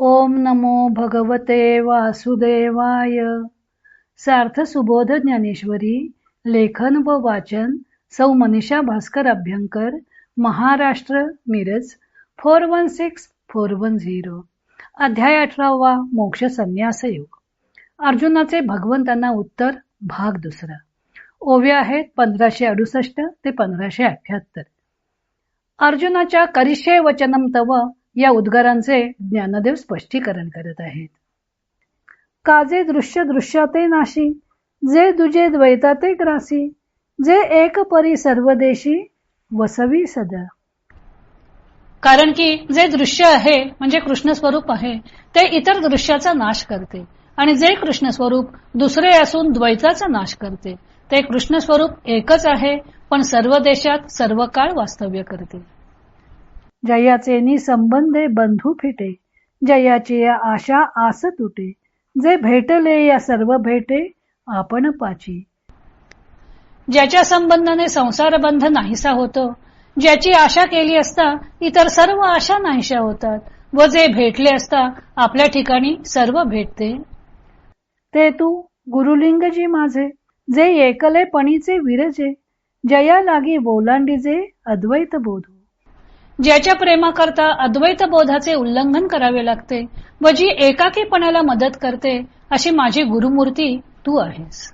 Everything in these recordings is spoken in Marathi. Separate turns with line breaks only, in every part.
ओम नमो भगवते वासुदेवाय. सार्थ सुबोध ज्ञानेश्वरी लेखन व वाचन Sau Manisha Bhaskar Abhyankar Maharashtra Miraj four one six four one zero. अध्याय अठरावा मोक्ष संन्यास योग. अर्जुनाचे भगवंतांना उत्तर भाग दुसरा. ओव्या आहेत पंधराशे अडुसष्ट ते पंधराशे अठ्याहत्तर. अर्जुनाच्या करिषे वचनम तव या उद्गारांचे ज्ञानदेव स्पष्टीकरण करत आहेत. काजे दृश्य दृश्याते नाशी जे दुजे द्वैताते ग्रासी जे एक परी सर्वदेशी वसवी सदा.
कारण की जे दृश्य आहे म्हणजे कृष्ण स्वरूप आहे ते इतर दृश्याचा नाश करते. आणि जे कृष्ण स्वरूप दुसरे असून द्वैताचा नाश करते ते कृष्ण स्वरूप एकच आहे पण सर्व देशात सर्व काळ वास्तव्य करते.
जयाचे निसंबंधे बंधू फिटे. जयाची या आशा आस तुटे. जे भेटले या सर्व भेटे आपण पाची.
ज्याच्या संबंधाने संसार बंध नाहीसा होतो ज्याची आशा केली असता इतर सर्व आशा नाहीशा होतात व जे भेटले असता आपल्या ठिकाणी सर्व भेटते.
ते तू गुरुलिंगजी माझे जे एकले पणीचे विरजे जया लागी बोलांडीजे अद्वैत बोधू.
ज्याच्या प्रेमाकरता अद्वैत बोधाचे उल्लंघन करावे लागते व जी एकाकीपणाला मदत करते अशी माझी गुरुमूर्ती तू आहेस.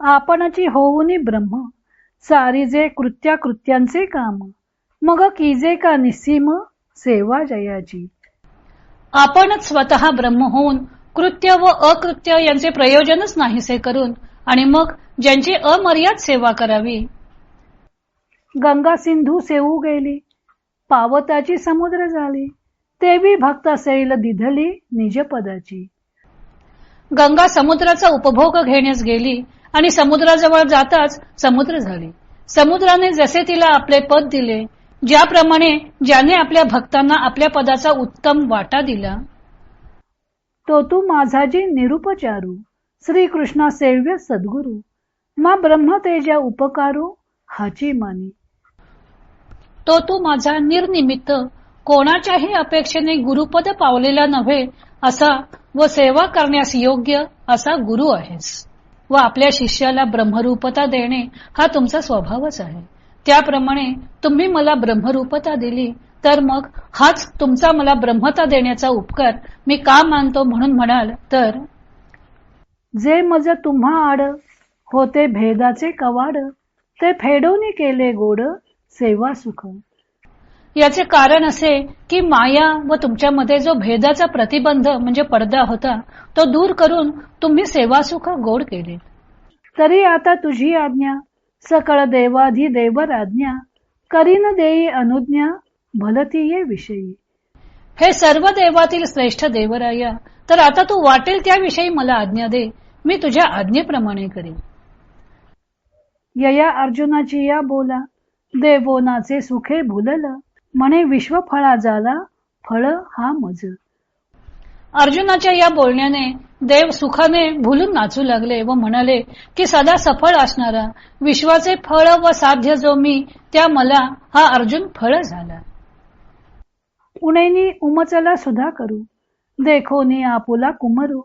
आपणची होऊनी ब्रह्म सारीजे कृत्या कृत्यांचे काम मग किजे का निस्सीम सेवा जयाची.
आपणच स्वतः ब्रह्म होऊन कृत्य व अकृत्य यांचे प्रयोजनच नाहीसे करून आणि मग ज्यांची अमर्याद सेवा करावी
गंगा सिंधू सेवू गेली. पावताची समुद्र झाली. तेवी भक्त सैल दिधली निजपदाची
गंगा समुद्राचा उपभोग घेण्यास गेली आणि समुद्राजवळ जाताच समुद्र झाली. समुद्राने जसे तिला आपले पद दिले ज्याप्रमाणे ज्याने आपल्या भक्तांना आपल्या पदाचा उत्तम वाटा दिला.
तो तू माझाजी निरुपचारू. श्रीकृष्णा सेव्य सद्गुरु. मा ब्रह्म तेजा उपकारू हाची मानी.
तो तू माझा निर्निमित्त कोणाच्याही अपेक्षेने गुरुपद पावलेला नव्हे असा व सेवा करण्यास योग्य असा गुरु आहेस. व आपल्या शिष्याला ब्रह्मरूपता देणे हा तुमचा स्वभावच आहे. त्याप्रमाणे तुम्ही मला ब्रह्मरूपता दिली तर मग हाच तुमचा मला ब्रह्मता देण्याचा उपकार मी का मानतो म्हणून म्हणाल तर?
जे मज तुम्हा आड होते भेदाचे कवाड ते फेडोनी केले गोड सेवा सुख.
याचे कारण असे की माया व तुमच्यामध्ये जो भेदाचा प्रतिबंध म्हणजे पडदा होता तो दूर करून तुम्ही सेवासुख गोड केले.
तरी आता तुझी आज्ञा सकळ देवाधी देवर आज्ञा करीन देई अनुज्ञा भलती ये विषयी.
हे सर्व देवातील श्रेष्ठ देवराया तर आता तू वाटेल त्याविषयी मला आज्ञा दे मी तुझ्या आज्ञेप्रमाणे करेन.
यया अर्जुनाची या बोला. देवोनाचे सुखे भुलल. म्हणे विश्व फळा झाला फळ हा मज.
अर्जुनाच्या या बोलण्याने देव सुखाने भुलून नाचू लागले व म्हणाले की सदा सफळ असणारा. विश्वाचे फळ व साध्य जो मी त्या मला हा अर्जुन फळ झाला.
उणेनी उमचला सुधा करू. देखोनी आपुला कुमरू.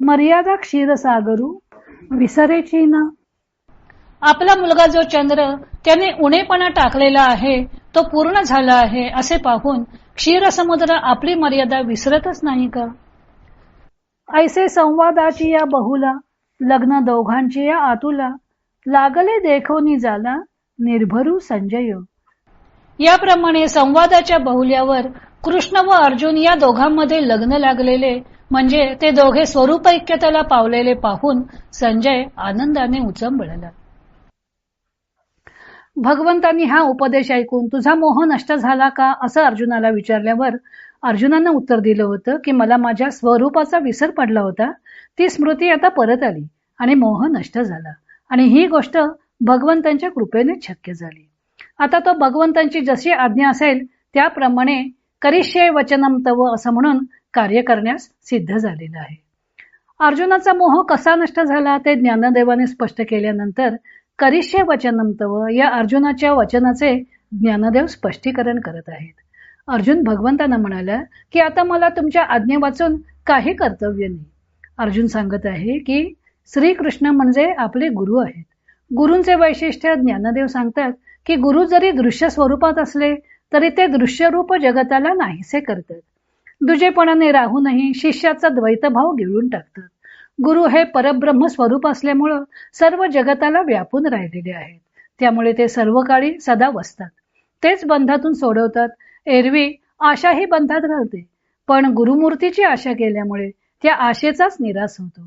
मर्यादा क्षीरसागरू विसरेची ना.
आपला मुलगा जो चंद्र त्याने उणेपणा टाकलेला आहे तो पूर्ण झाला आहे असे पाहून क्षीर समुद्र आपली मर्यादा विसरतच नाही का?
ऐसे संवादाची या बहुला लग्न दोघांची या आतुला लागले देखोनी झाला निर्भरू संजय.
याप्रमाणे संवादाच्या बहुल्यावर कृष्ण व अर्जुन या दोघांमध्ये लग्न लागलेले म्हणजे ते दोघे स्वरूपैक्यतेला पावलेले पाहून संजय आनंदाने उचंबळला.
भगवंतांनी हा उपदेश ऐकून तुझा मोह नष्ट झाला का? असं अर्जुनाला विचारल्यावर अर्जुनानं उत्तर दिलं होतं की मला माझ्या स्वरूपाचा विसर पडला होता. ती स्मृती आता परत आली आणि मोह नष्ट झाला. आणि ही गोष्ट भगवंतांच्या कृपेने शक्य झाली. आता तो भगवंतांची जशी आज्ञा असेल त्याप्रमाणे करिष्य वचनम तव असं म्हणून कार्य करण्यास सिद्ध झालेलं आहे. अर्जुनाचा मोह कसा नष्ट झाला ते ज्ञानदेवाने स्पष्ट केल्यानंतर करिष्य वचनम तव या अर्जुनाच्या वचनाचे ज्ञानदेव स्पष्टीकरण करत आहेत. अर्जुन भगवंतांना म्हणाला की आता मला तुमच्या आज्ञे वाचून काही कर्तव्य नाही. अर्जुन सांगत आहे की श्रीकृष्ण म्हणजे आपले गुरु आहेत. गुरूंचे वैशिष्ट्य ज्ञानदेव सांगतात की गुरु जरी दृश्य स्वरूपात असले तरी ते दृश्यरूप जगताला नाहीसे करतात. दुजेपणाने राहूनही शिष्याचा द्वैतभाव गिळून टाकतात. गुरु हे परब्रह्म स्वरूप असल्यामुळं सर्व जगताला व्यापून राहिलेले आहेत. त्यामुळे ते सर्व काळी सदा वसतात. तेच बंधातून सोडवतात. एरवी आशाही बंधात राहते. पण गुरुमूर्तीची आशा केल्यामुळे त्या आशेचाच निराश होतो.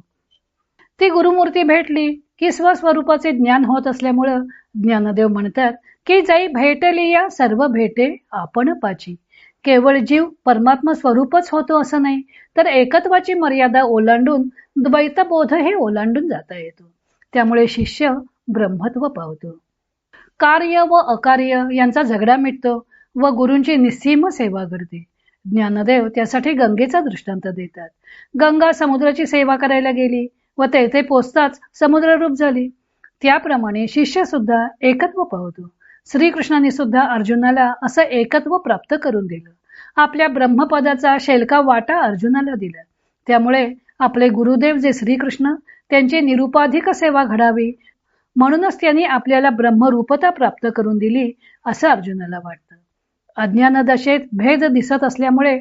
ती गुरुमूर्ती भेटली की स्वस्वरूपाचे ज्ञान होत असल्यामुळं ज्ञानदेव म्हणतात की जाई भेटली या सर्व भेटे आपण पाची. केवळ जीव परमात्मा स्वरूपच होतो असं नाही तर एकत्वाची मर्यादा ओलांडून द्वैतबोध हे ओलांडून जाता येतो. त्यामुळे शिष्य ब्रह्मत्व पावतो. कार्य व अकार्य यांचा झगडा मिटतो व गुरूंची निस्सीम सेवा करते. ज्ञानदेव त्यासाठी गंगेचा दृष्टांत देतात. गंगा समुद्राची सेवा करायला गेली व तेथे पोचताच समुद्ररूप झाली. त्याप्रमाणे शिष्य सुद्धा एकत्व पावतो. श्रीकृष्णाने सुद्धा अर्जुनाला असं एकत्व प्राप्त करून दिलं. आपल्या ब्रह्मपदाचा शेलका वाटा अर्जुनाला दिला. त्यामुळे आपले गुरुदेव जे श्रीकृष्ण त्यांची निरुपाधिक सेवा घडावी म्हणूनच त्यांनी आपल्याला ब्रह्मरूपता प्राप्त करून दिली असं अर्जुनाला वाटतं. अज्ञान दशेत भेद दिसत असल्यामुळे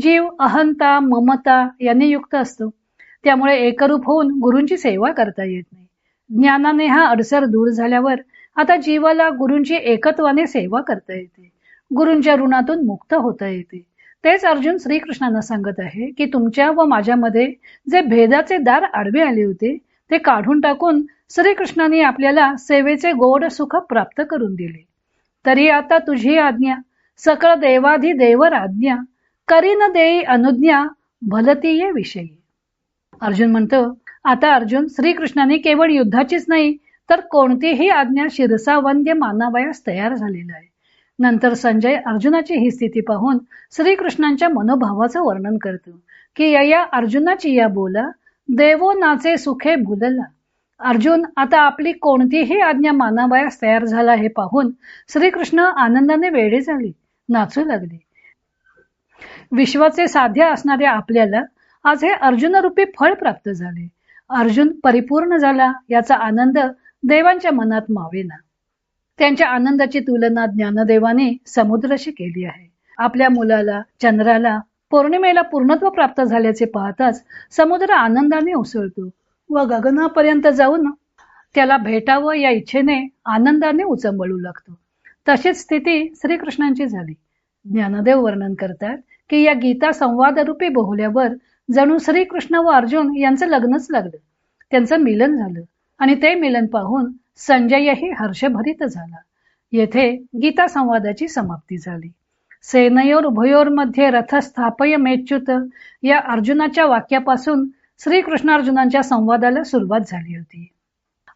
जीव अहंता ममता यांनी युक्त असतो. त्यामुळे एकरूप होऊन गुरूंची सेवा करता येत नाही. ज्ञानाने हा अडसर दूर झाल्यावर आता जीवाला गुरूंची एकत्वाने सेवा करता येते. गुरूंच्या ऋणातून मुक्त होता येते. तेच अर्जुन श्रीकृष्णांना सांगत आहे की तुमच्या व माझ्यामध्ये जे भेदाचे दार आडवे आले होते ते काढून टाकून श्रीकृष्णाने आपल्याला सेवेचे गोड सुख प्राप्त करून दिले. तरी आता तुझी आज्ञा सकळ देवाधी देवर आज्ञा करीन देई अनुज्ञा भलतीये विषयी. अर्जुन म्हणतो आता अर्जुन श्रीकृष्णाने केवळ युद्धाचीच नाही तर कोणतीही आज्ञा शिरसावंद्य मानावयास तयार झालेला आहे. नंतर संजय अर्जुनाची ही स्थिती पाहून श्रीकृष्णांच्या मनोभावाचं वर्णन करतो की या अर्जुनाची या बोला देवो नाचे सुखे भुलला. अर्जुन आता आपली कोणतीही आज्ञा मानावयास तयार झाला हे पाहून श्रीकृष्ण आनंदाने वेळे झाली नाचू लागले. विश्वाचे साध्य असणाऱ्या आपल्याला आज हे अर्जुनरूपी फळ प्राप्त झाले. अर्जुन परिपूर्ण झाला याचा आनंद देवांच्या मनात मावेना. त्यांच्या आनंदाची तुलना ज्ञानदेवाने समुद्राशी केली आहे. आपल्या मुलाला चंद्राला पौर्णिमेला पूर्णत्व प्राप्त झाल्याचे पाहताच समुद्र आनंदाने उसळतो व गगनापर्यंत जाऊन त्याला भेटावं या इच्छेने आनंदाने उचंबळू लागतो. तशीच स्थिती श्रीकृष्णांची झाली. ज्ञानदेव वर्णन करतात की या गीता संवादरूपी बोहल्यावर जणू श्रीकृष्ण व अर्जुन यांचं लग्नच लागलं. त्यांचं मिलन झालं. आणि ते मिलन पाहून संजयही हर्षभरित झाला. येथे गीता संवादाची समाप्ती झाली. सेनयोर उभयोरमध्ये रथ स्थापय मेच्युत या अर्जुनाच्या वाक्यापासून श्रीकृष्णार्जुनांच्या संवादाला सुरुवात झाली होती.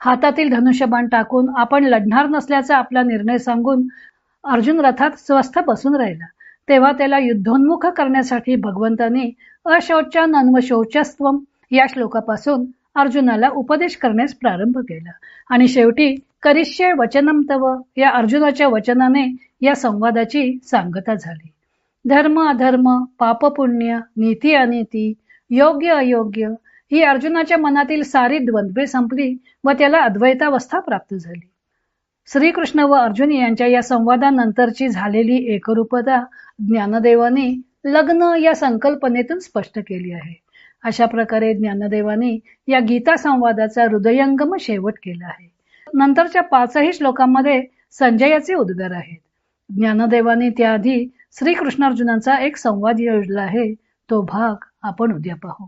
हातातील धनुष्यबाण टाकून आपण लढणार नसल्याचा आपला निर्णय सांगून अर्जुन रथात स्वस्थ बसून राहिला. तेव्हा त्याला युद्धोन्मुख करण्यासाठी भगवंतांनी अशौचा नन्वशौचस्त्वम या श्लोकापासून अर्जुनाला उपदेश करण्यास प्रारंभ केला. आणि शेवटी करिष्य वचनम तव या अर्जुनाच्या वचनाने या संवादाची सांगता झाली. धर्म अधर्म पाप पुण्य नीती अनिती योग्य अयोग्य ही अर्जुनाच्या मनातील सारी द्वंद्वे संपली व त्याला अद्वैतावस्था प्राप्त झाली. श्रीकृष्ण व अर्जुन यांच्या या संवादानंतरची झालेली एकरूपता ज्ञानदेवाने लग्न या संकल्पनेतून स्पष्ट केली आहे. अशा प्रकारे ज्ञानदेवाने या गीता संवादाचा हृदयंगम शेवट केला आहे. नंतरच्या पाचही श्लोकांमध्ये संजयाचे उद्गार आहेत. ज्ञानदेवाने त्याआधी श्रीकृष्णार्जुनांचा एक संवाद योजला आहे. तो भाग आपण उद्या पाहू.